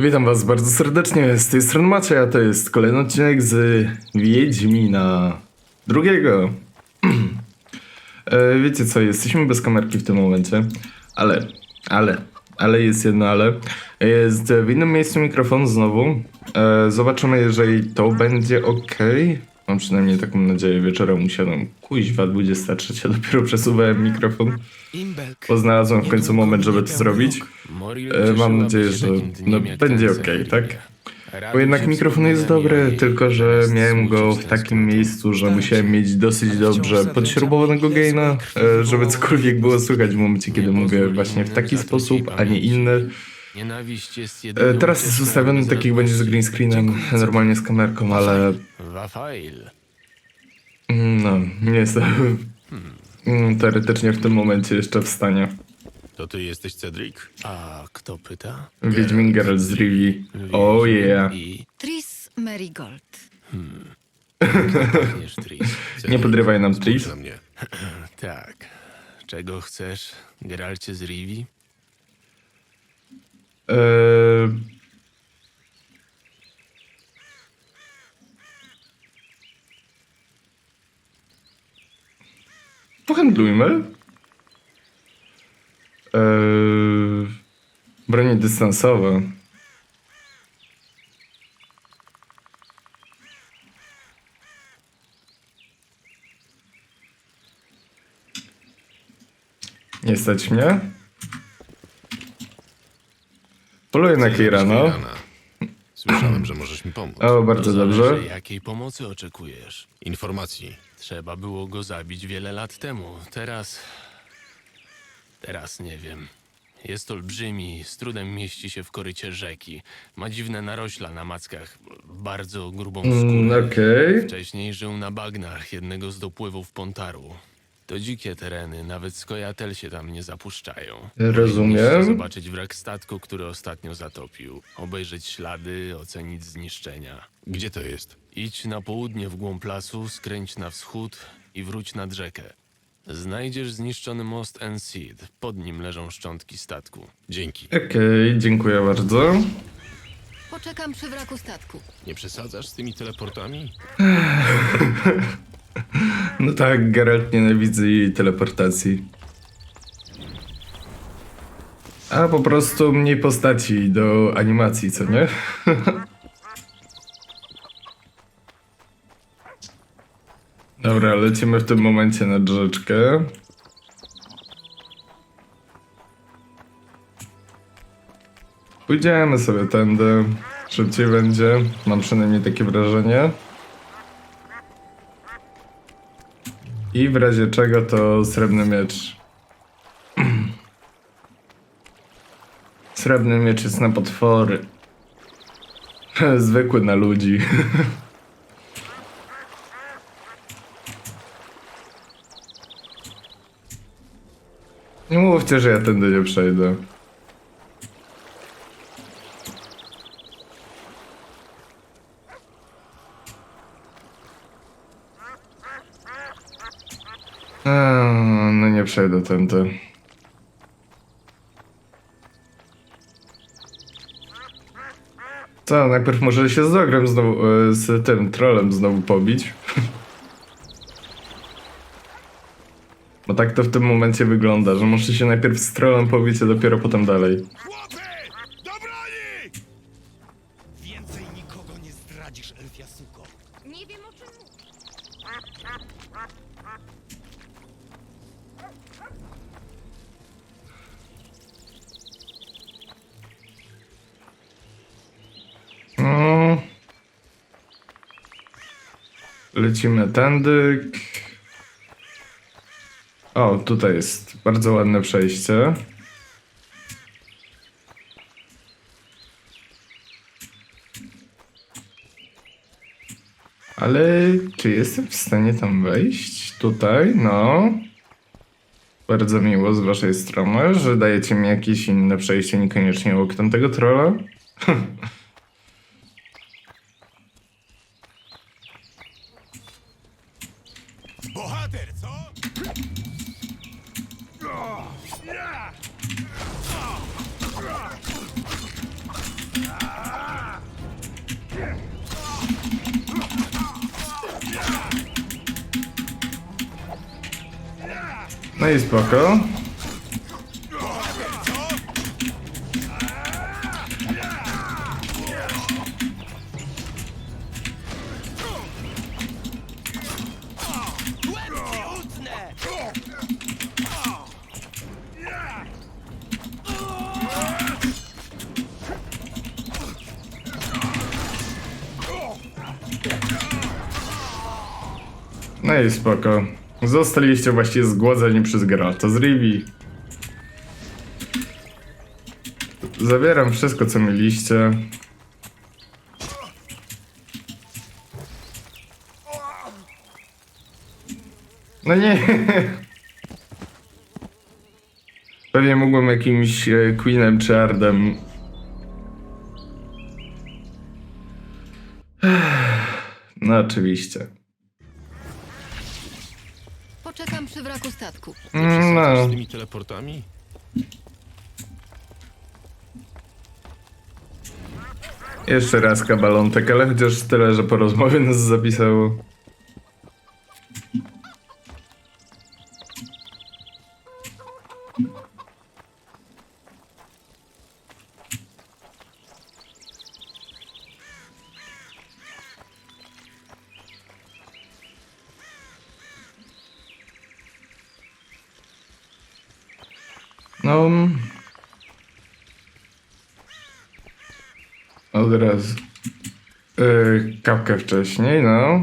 Witam was bardzo serdecznie, z tej strony Macie, a to jest kolejny odcinek z Wiedźmina drugiego. e, wiecie co, jesteśmy bez kamerki w tym momencie, ale, ale, ale jest jedno ale. Jest w innym miejscu mikrofon znowu. E, zobaczymy, jeżeli to będzie ok. Mam przynajmniej taką nadzieję, wieczorem usiadam. Kuźwa, 23, dopiero przesuwałem mikrofon. Bo znalazłem w końcu moment, żeby to zrobić. E, mam nadzieję, że no, będzie okej, tak? Bo jednak mikrofon jest dobry, tylko że miałem go w takim miejscu, że musiałem mieć dosyć dobrze podśrubowanego gaina, e, żeby cokolwiek było słychać w momencie, kiedy mówię właśnie w taki sposób, a nie inny. Nienawiść jest E, jedynym Teraz jest ustawiony tak jak będzie z green screenem, normalnie z kamerką, ale Wafail. mm, no, nie jestem mm, teoretycznie w tym momencie jeszcze w stanie. To ty jesteś Cedric? A kto pyta? Wiedźmin Geralt z Rivii. Oh yeah. I Tris Marigold. pachniesz Tris. Nie podrywaj nam Tris. mnie. Tak. Czego chcesz, Geralcie z Rivi? Eee... Pohandlujmy. Eee... Bronie dystansowe. Nie stać mnie. Poluję na Kira, no. Słyszałem, że możesz mi pomóc. O, bardzo To dobrze. zależy, Jakiej pomocy oczekujesz? Informacji. Trzeba było go zabić wiele lat temu. Teraz. Teraz nie wiem. Jest olbrzymi, z trudem mieści się w korycie rzeki. Ma dziwne narośla na mackach, bardzo grubą Mm, skórę. Okej. Wcześniej żył na bagnach jednego z dopływów Pontaru. To dzikie tereny, nawet skojatel się tam nie zapuszczają. Rozumiem. Powinniście zobaczyć wrak statku, który ostatnio zatopił. Obejrzeć ślady, ocenić zniszczenia. Gdzie to jest? Idź na południe w głąb lasu, skręć na wschód i wróć nad rzekę. Znajdziesz zniszczony most Enseed. Pod nim leżą szczątki statku. Dzięki. Okej, dziękuję bardzo. Poczekam przy wraku statku. Nie przesadzasz z tymi teleportami? No tak, Geralt nienawidzi teleportacji. A po prostu mniej postaci do animacji, co nie? Dobra, lecimy w tym momencie nad rzeczkę. Pójdziemy sobie tędy. Szybciej będzie. Mam przynajmniej takie wrażenie. I w razie czego to srebrny miecz. Srebrny miecz jest na potwory. Zwykły na ludzi. Nie mówcie, że ja tędy nie przejdę. Eee, no nie przejdę tędy. Co, najpierw może się z Ogrem znowu, e, z tym trolem znowu pobić. Bo tak to w tym momencie wygląda, że muszę się najpierw z trolem pobić, a dopiero potem dalej. Lecimy tędy. O, tutaj jest bardzo ładne przejście. Ale czy jestem w stanie tam wejść? Tutaj, no. Bardzo miło z waszej strony, że dajecie mi jakieś inne przejście, niekoniecznie obok tamtego trolla. No i spoko. No spoko. Zostaliście właściwie zgłodzeni przez Geralta z Rivi. Zabieram wszystko, co mieliście. No nie. Pewnie mógłbym jakimś e, Queenem czy Ardem. No oczywiście. Wraku statku. No. z tymi teleportami? Jeszcze raz kabalątek, ale chociaż tyle, że po rozmowie nas zapisało. Kapkę wcześniej, no.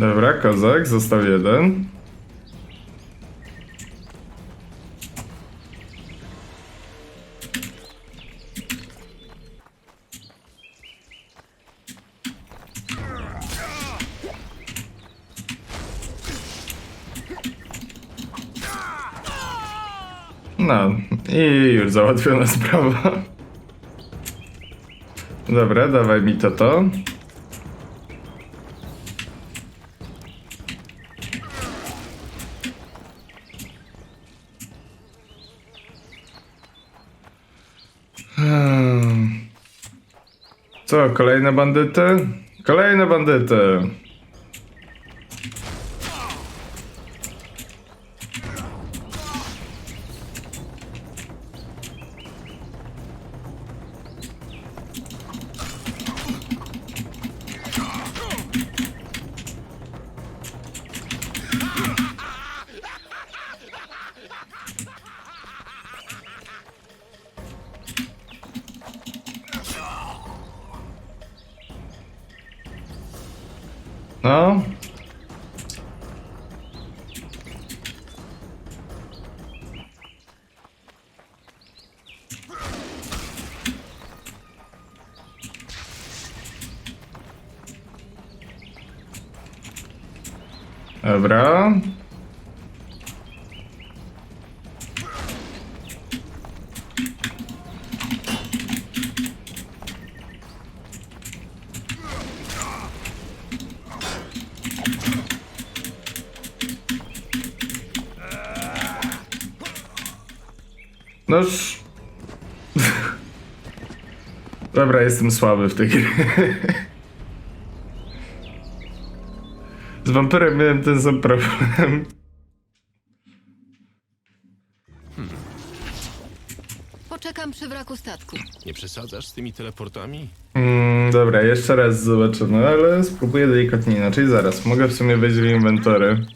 Dobra, kozak, został jeden. No, i już załatwiona sprawa. Dobra, dawaj mi to to. Kolejne bandyty? Kolejne bandyty. Dobra. Noż. Dobra, jestem słaby w tej grze. Z wampirem miałem ten sam problem. Poczekam przy wraku statku. Nie przesadzasz z tymi teleportami? Mm, dobra, jeszcze raz zobaczymy, ale spróbuję delikatnie inaczej. Zaraz, mogę w sumie wejść w inwentory.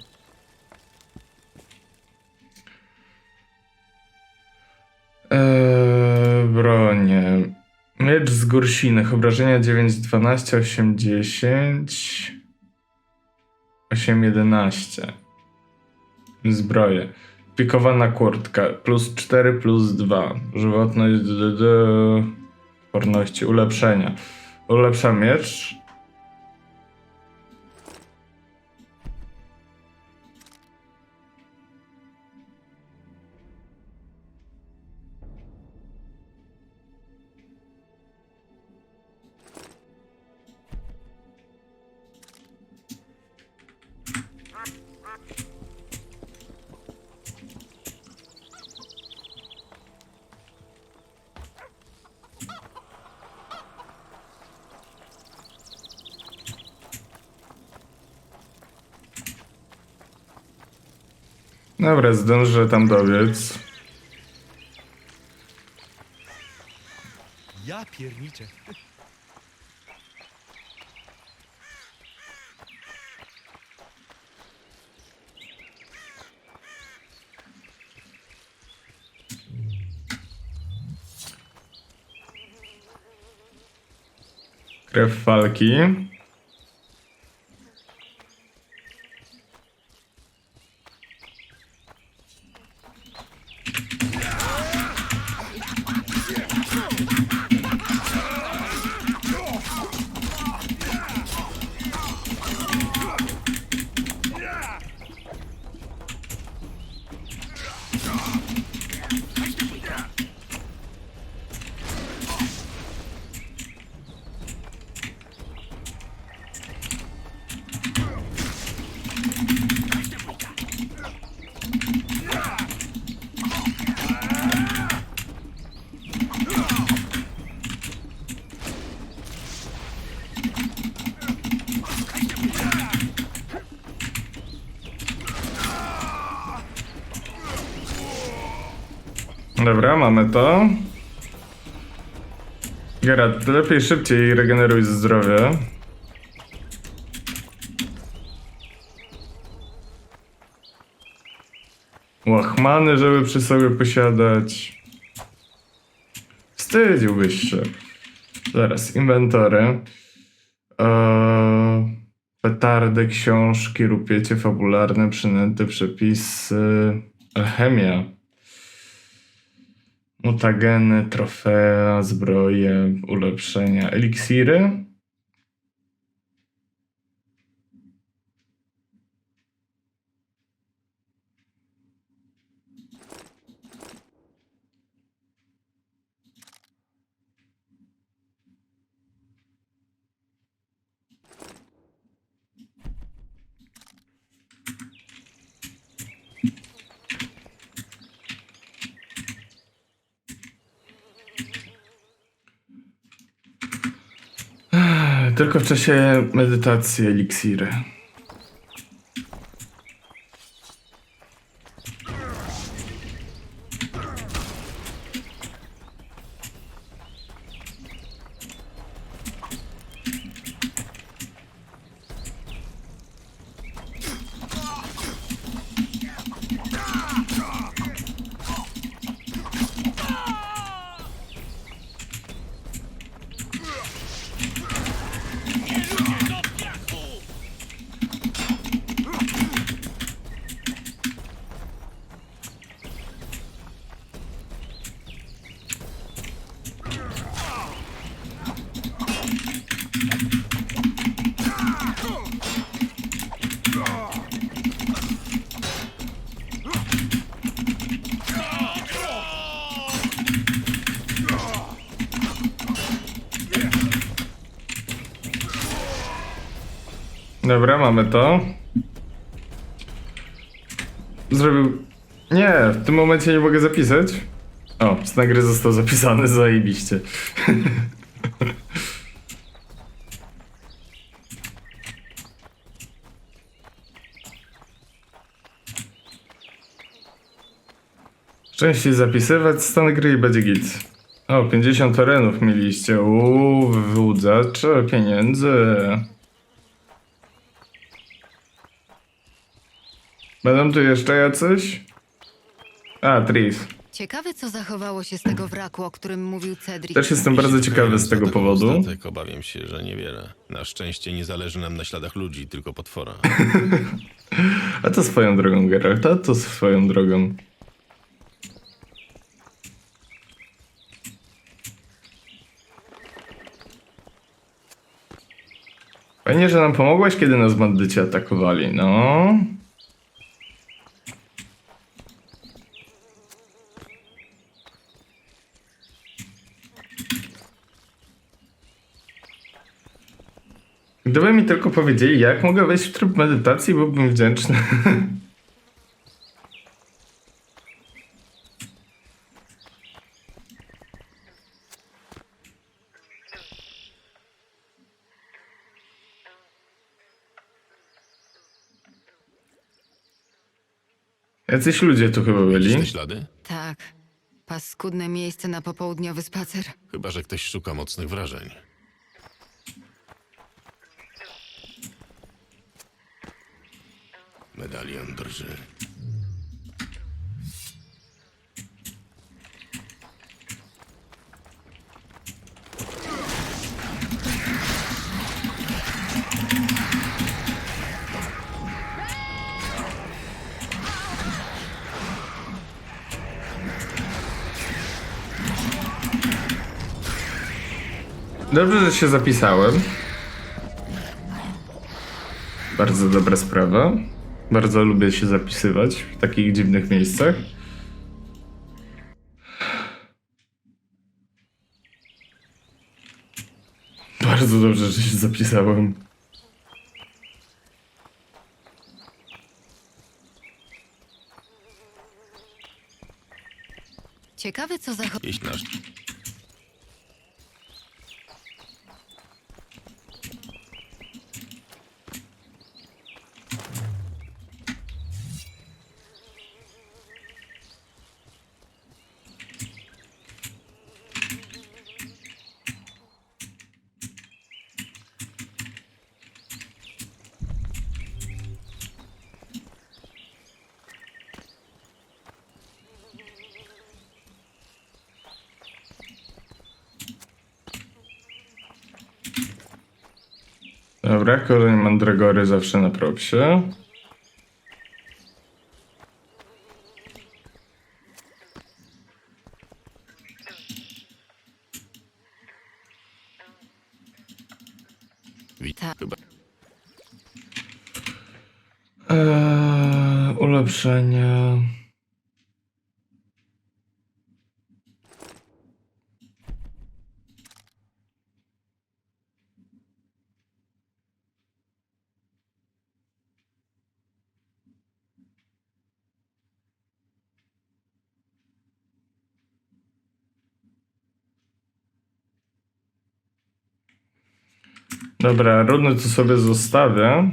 Eee, bronie. Miecz z Gorsinych, obrażenia 9, 12, 8, 10, 8, 11. Zbroje. Pikowana kurtka, plus 4, plus 2. Żywotność. Odporności, ulepszenia. Ulepsza miecz. Dobra, zdążę tam dobiec. Ja pierniczę. Krew walki. Dobra, mamy to. Gerard, lepiej szybciej regeneruj zdrowie. Łachmany, żeby przy sobie posiadać. Wstydziłbyś się. Zaraz, inwentory. Eee, petardy, książki, rupiecie fabularne, przynęty, przepisy. Alchemia. Mutageny, trofea, zbroje, ulepszenia, eliksiry. Tylko w czasie medytacji eliksiry. Dobra, mamy to. Zrobił. Nie, w tym momencie nie mogę zapisać. O, znak gry został zapisany, zajebiście. Częściej zapisywać stan gry i będzie git. O, 50 terenów mieliście. Uuu, wyłudzacze pieniędzy. Będą tu jeszcze jacyś? A, Tris. Ciekawe, co zachowało się z tego wraku, o którym mówił Cedric. Też jestem bardzo ciekawy z tego powodu. Statek, obawiam się, że niewiele. Na szczęście nie zależy nam na śladach ludzi, tylko potwora. A to swoją drogą, Geralt, a to swoją drogą. Fajnie, że nam pomogłaś, kiedy nas bandyci atakowali, no. Gdyby mi tylko powiedzieli, jak mogę wejść w tryb medytacji, byłbym wdzięczny. Jacyś ludzie tu chyba byli. te ślady? Tak. Paskudne miejsce na popołudniowy spacer. Chyba, że ktoś szuka mocnych wrażeń. Medalion drży. Dobrze, że się zapisałem. Bardzo dobra sprawa. Bardzo lubię się zapisywać w takich dziwnych miejscach. Bardzo dobrze, że się zapisałem. Ciekawe, co zachowało... Jeśli nasz... Dobra, korzeń mandragory zawsze na propsie. Eee, ulepszenia. Dobra, runy to sobie zostawię.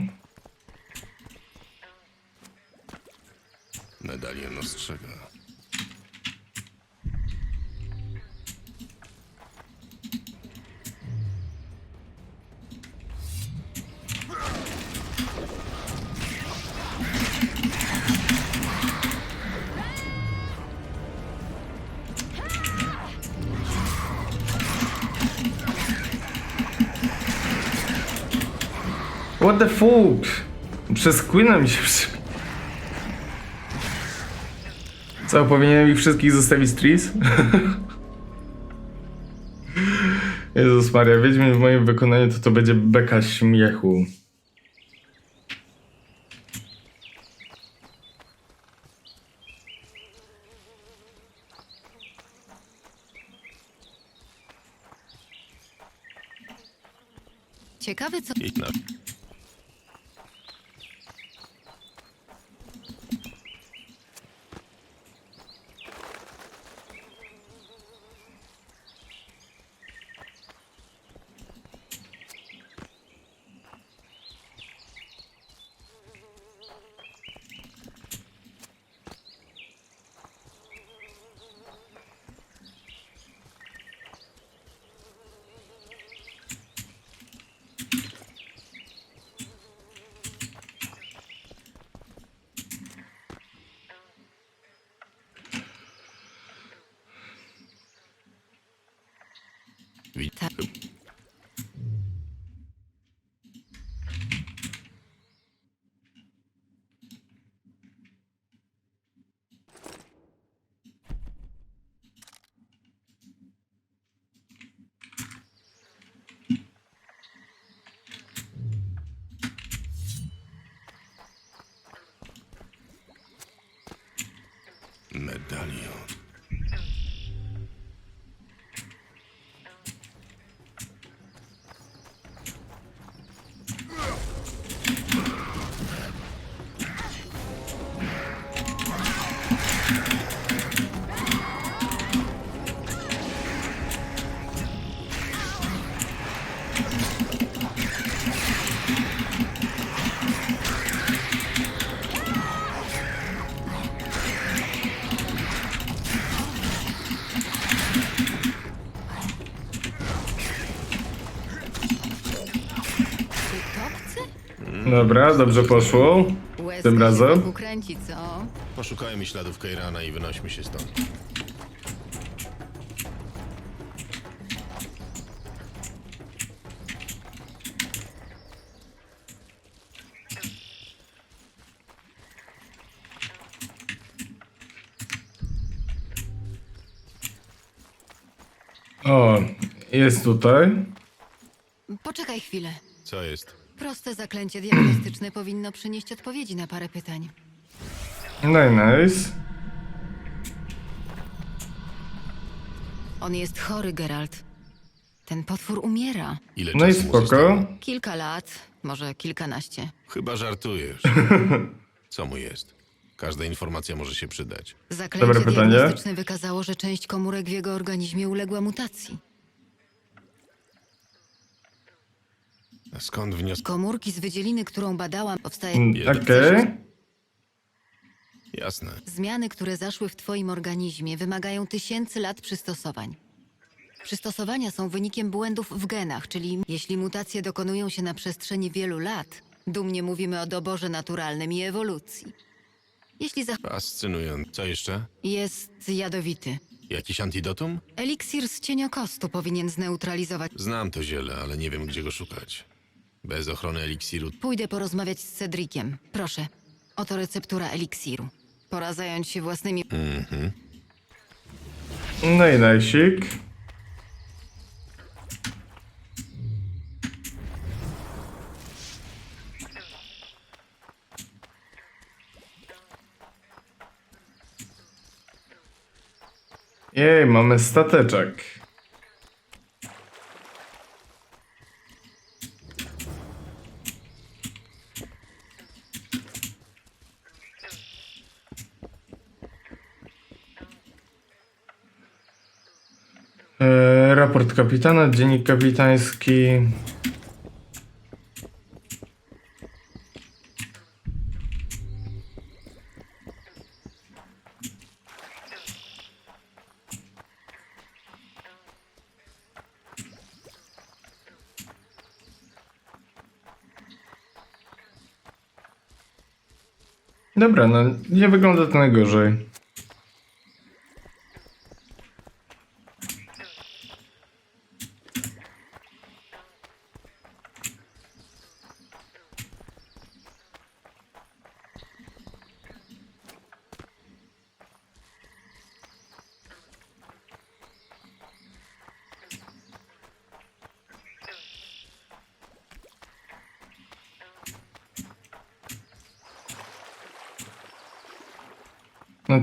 Queena mi się przy... Co, powinienem ich wszystkich zostawić Tris? Jezus Maria, Wiedźmin w moim wykonaniu to to będzie beka śmiechu. Ciekawe, co... 8. Dobra, dobrze poszło. Tym się razem? wokół kręci, co? Poszukajmy śladów Keirana i wynośmy się stąd. O, jest tutaj. Poczekaj chwilę. Co jest? Proste zaklęcie diagnostyczne powinno przynieść odpowiedzi na parę pytań. No i nice. On jest chory, Geralt. Ten potwór umiera. Ile No i czasu mu zostało? spoko. Kilka lat, może kilkanaście. Chyba żartujesz. Co mu jest? Każda informacja może się przydać. Zaklęcie Dobre pytanie. diagnostyczne wykazało, że część komórek w jego organizmie uległa mutacji. Skąd wniosek? Komórki z wydzieliny, którą badałam, powstaje Mm, Okej. Jasne. Zmiany, które zaszły w Twoim organizmie, wymagają tysięcy lat przystosowań. Przystosowania są wynikiem błędów w genach, czyli jeśli mutacje dokonują się na przestrzeni wielu lat, dumnie mówimy o doborze naturalnym i ewolucji. Jeśli za... Fascynujące. Co jeszcze? jest jadowity. Jakiś antidotum? Eliksir z cieniokostu powinien zneutralizować. Znam to ziele, ale nie wiem, gdzie go szukać. Bez ochrony eliksiru Pójdę porozmawiać z Cedriciem. Proszę. Oto receptura eliksiru. Pora zająć się własnymi... No i najsik. Jej, mamy stateczek. E, raport kapitana, dziennik kapitański. Dobra, no nie wygląda to najgorzej.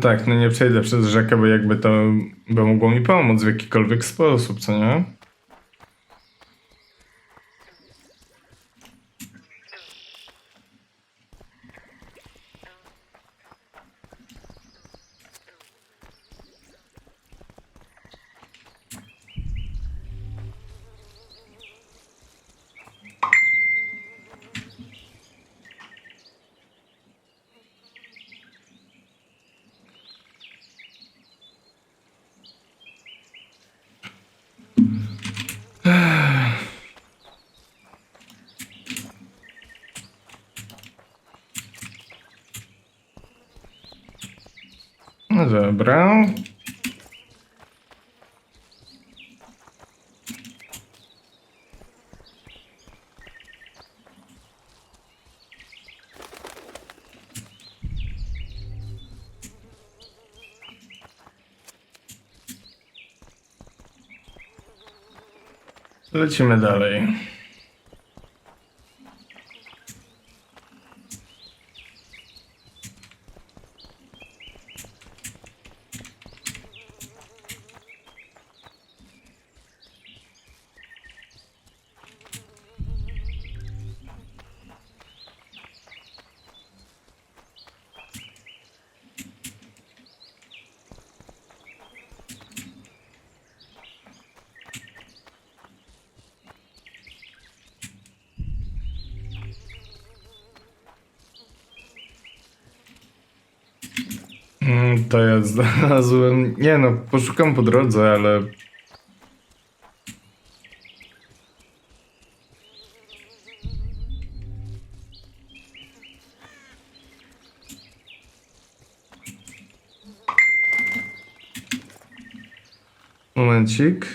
Tak, no nie przejdę przez rzekę, bo jakby to by mogło mi pomóc w jakikolwiek sposób, co nie? No dobra. Lecimy dalej. Mm, To ja znalazłem. Nie no, poszukam po drodze, ale. Momencik.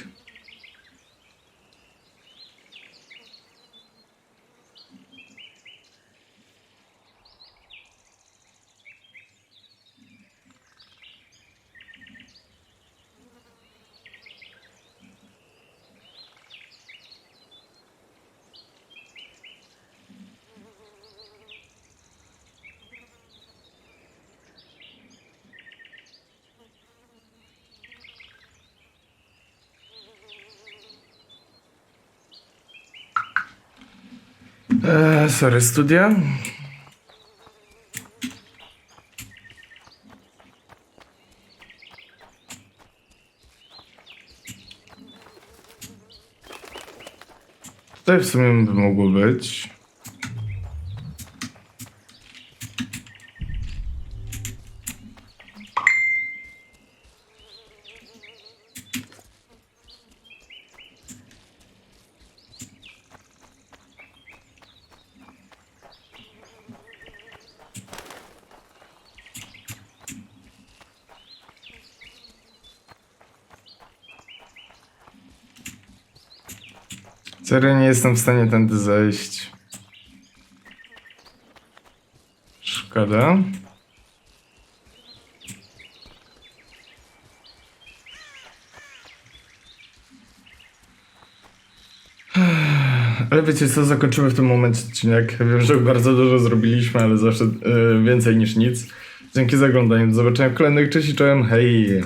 Eee, sorry, studia. Tutaj w sumie by mogło być. Serio nie jestem w stanie tędy zejść. Szkoda. Ale wiecie co, zakończymy w tym momencie odcinek. Wiem, że bardzo dużo zrobiliśmy, ale zawsze e, więcej niż nic. Dzięki za oglądanie, do zobaczenia w kolejnych, cześć i czołem, hej!